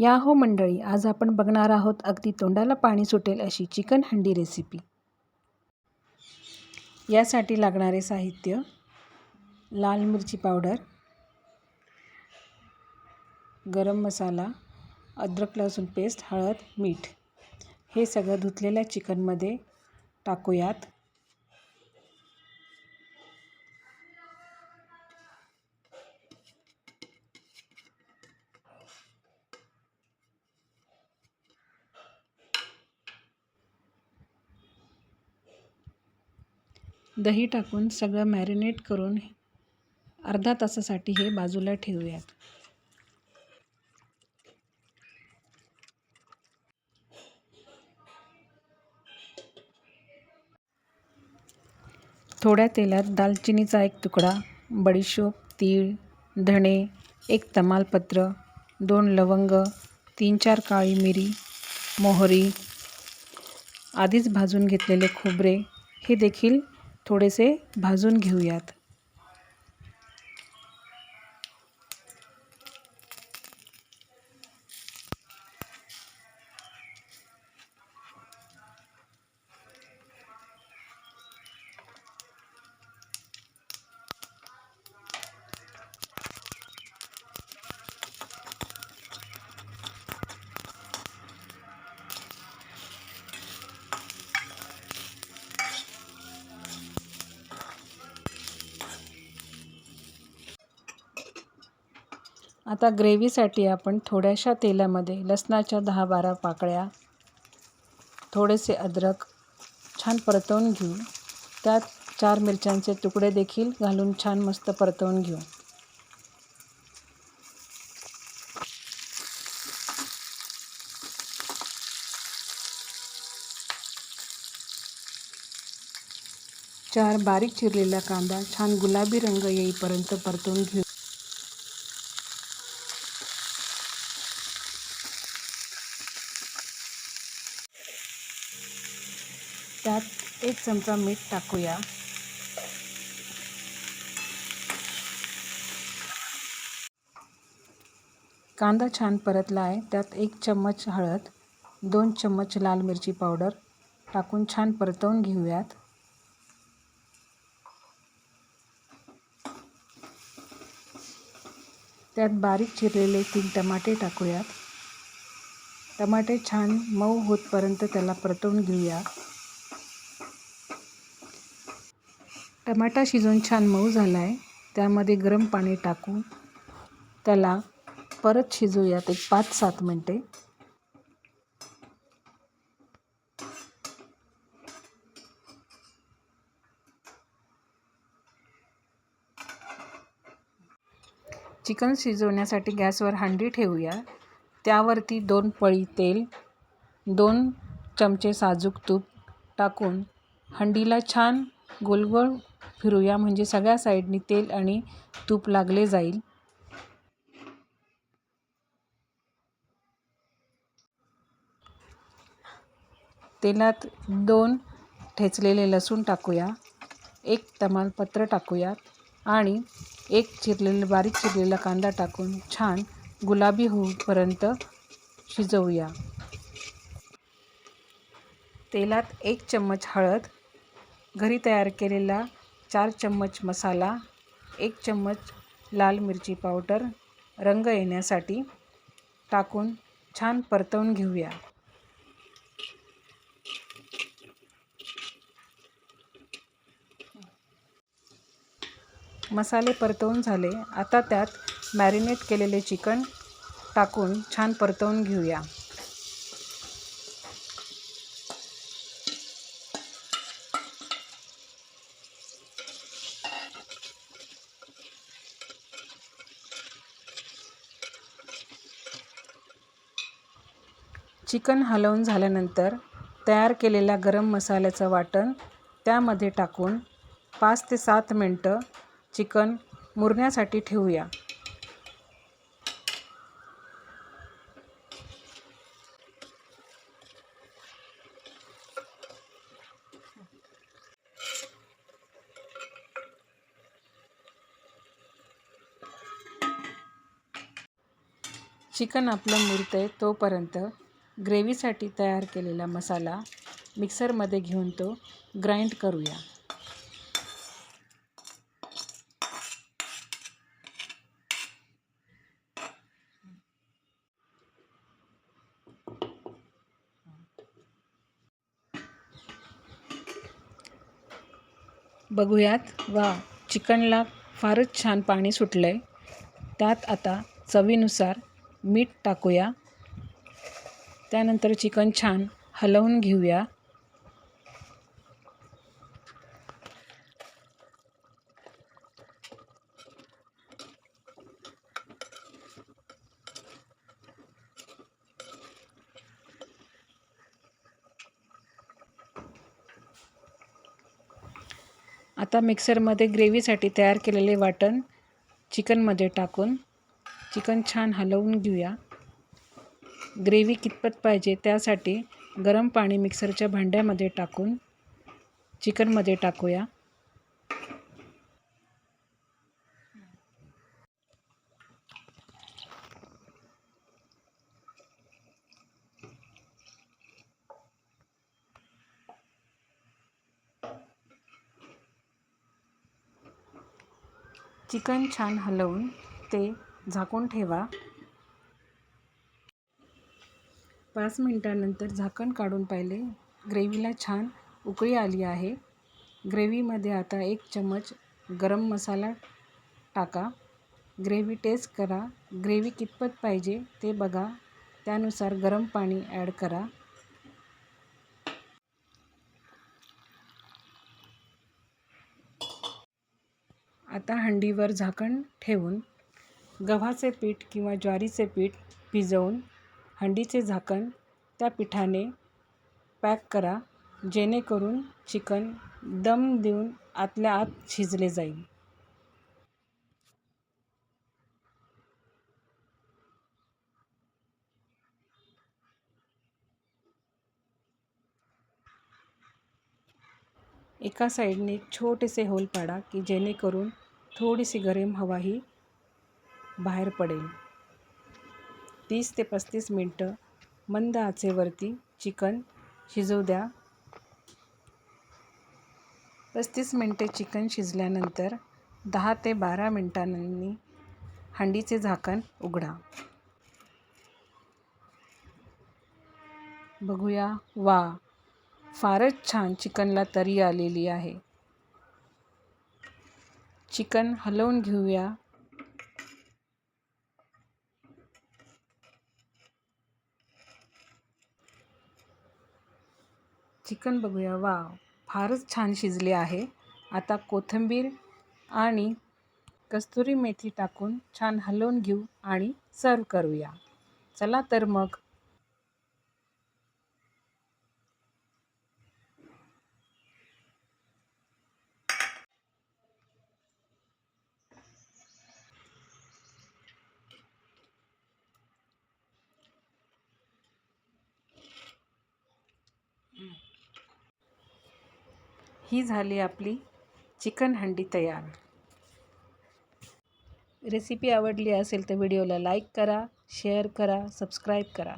या हो मंडळी आज आपण बघणार आहोत अगदी तोंडाला पाणी सुटेल अशी चिकन हंडी रेसिपी यासाठी लागणारे साहित्य लाल मिरची पावडर गरम मसाला अद्रक लसूण पेस्ट हळद मीठ. हे सगळं धुतलेल्या चिकनमध्ये टाकूयात. दही टाकून सगळं मॅरिनेट करून अर्धा तासासाठी हे बाजूला ठेवूयात. थोड्या तेलात दालचिनीचा एक तुकडा बडीशोप तीळ धणे एक तमालपत्र दोन लवंग तीन चार काळी मिरी मोहरी आधीच भाजून घेतलेले खोबरे हे देखील थोडेसे भाजून घेऊयात. आता ग्रेव्हीसाठी आपण थोड्याशा तेलामध्ये लसणाच्या दहा बारा पाकळ्या थोडेसे अद्रक छान परतवून घेऊ. त्यात चार मिरच्यांचे तुकडे देखील घालून छान मस्त परतवून घेऊ. चार बारीक चिरलेला कांदा छान गुलाबी रंग येईपर्यंत परतवून घेऊ त्यात एक चमचा मीठ टाकूया. कांदा छान परतला आहे त्यात एक चम्मच हळद दोन चम्मच लाल मिरची पावडर टाकून छान परतवून घेऊयात. त्यात बारीक चिरलेले तीन टमाटे टाकूयात. टमाटे छान मऊ होतपर्यंत त्याला परतवून घेऊया. टमाटा शिजवून छान मऊ झाला आहे त्यामध्ये गरम पाणी टाकून त्याला परत शिजूयात एक पाच सात मिनटे. चिकन शिजवण्यासाठी गॅसवर हांडी ठेवूया. त्यावरती दोन पळी तेल दोन चमचे साजूक तूप टाकून हंडीला छान गोलगोल फिरूया म्हणजे सगळ्या साईडनी तेल आणि तूप लागले जाईल. तेलात दोन ठेचलेले लसूण टाकूया एक तमालपत्र टाकूयात आणि एक चिरलेलं बारीक चिरलेला कांदा टाकून छान गुलाबी होऊपर्यंत शिजवूया. तेलात एक चम्मच हळद घरी तयार केलेला चार चम्मच मसाला एक चम्मच लाल मिरची पावडर रंग येण्यासाठी टाकून छान परतवून घेऊया. मसाले परतवून झाले. आता त्यात मॅरिनेट केलेले चिकन टाकून छान परतवून घेऊया. चिकन हलवून झाल्यानंतर तयार केलेल्या गरम मसाल्याचं वाटण त्यामध्ये टाकून पाच ते सात मिनटं चिकन मुरण्यासाठी ठेवूया. चिकन आपलं मुरतं आहे तोपर्यंत ग्रेव्हीसाठी तयार केलेला मसाला मिक्सरमध्ये घेऊन तो ग्राइंड करूया. बघूयात वा चिकनला फारच छान पाणी सुटलं आहे त्यात आता चवीनुसार मीठ टाकूया. त्यानंतर चिकन छान हलवून घेऊया. आता मिक्सरमध्ये ग्रेव्हीसाठी तयार केलेले वाटण चिकनमध्ये टाकून चिकन छान हलवून घेऊया. ग्रेव्ही कितपत पाहिजे त्यासाठी गरम पाणी मिक्सरच्या भांड्यामध्ये टाकून चिकनमध्ये टाकूया. चिकन छान हलवून ते झाकून ठेवा. पाच मिनटानंतर झाकण काढून पाहिले. ग्रेव्हीला छान उकळी आली आहे. ग्रेव्हीमध्ये आता एक चम्मच गरम मसाला टाका. ग्रेव्ही टेस्ट करा. ग्रेव्ही कितपत पाहिजे ते बघा. त्यानुसार गरम पाणी ॲड करा. आता हंडीवर झाकण ठेवून गव्हाचे पीठ किंवा ज्वारीचे पीठ भिजवून हंडीचे झाकण त्या पिठाने पॅक करा जेणेकरून चिकन दम देऊन आतल्या आत शिजले जाईल. एका साईडने एक छोटेसे होल पाडा की जेणेकरून थोडीशी गरम हवाही बाहेर पडेल. तीस ते पस्तीस मिनटं मंद आचेवरती चिकन शिजवू द्या. पस्तीस मिनटे चिकन शिजल्यानंतर दहा ते बारा मिनटांनी हंडीचे झाकण उघडा. बघूया वा फारच छान चिकनला तरी आलेली आहे. चिकन हलवून घेऊया. चिकन बघूया. वा फारच छान शिजले आहे. आता कोथिंबीर आणि कस्तुरी मेथी टाकून छान हलवून घेऊ आणि सर्व करूया. चला तर मग. ही झाली आपली चिकन हंडी तयार. रेसिपी आवडली असेल तर व्हिडिओला लाईक करा शेअर करा सबस्क्राईब करा.